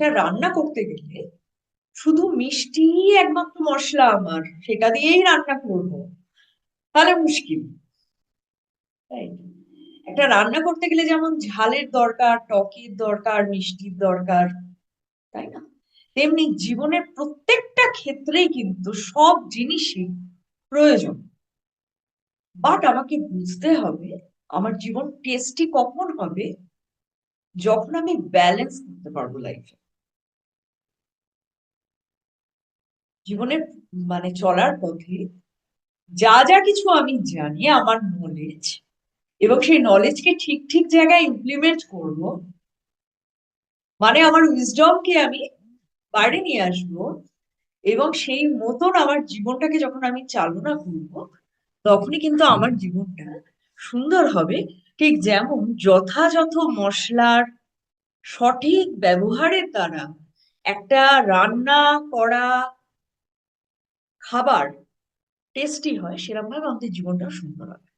একটা রান্না করতে গেলে শুধু মিষ্টি একমাত্র মশলা আমার, সেটা দিয়েই রান্না করব। তাহলে মুশকিল। তাই একটা রান্না করতে গেলে যেমন ঝালের দরকার, টকের দরকার, মিষ্টির দরকার, তাই না? তেমনি জীবনের প্রত্যেকটা ক্ষেত্রেই কিন্তু সব জিনিসই প্রয়োজন। বাট আমাকে বুঝতে হবে, আমার জীবন টেস্টি কখন হবে, যখন আমি ব্যালেন্স করতে পারব লাইফে জীবনের মানে চলার পথে যা যা কিছু আমি জানি, আমার নলেজ এবং সেই নলেজকে ঠিক ঠিক জায়গায় ইমপ্লিমেন্ট করব মানে আমার উইজডমকে আমি বাইরে নিয়ে আসব এবং সেই মতন আমার জীবনটাকে যখন আমি চালনা করব, তখনই কিন্তু আমার জীবনটা সুন্দর হবে। ঠিক যেমন যথাযথ মশলার সঠিক ব্যবহারের দ্বারা একটা রান্না করা খাবার টেস্টি হয় সেরকমভাবে আমাদের জীবনটা সুন্দর হবে।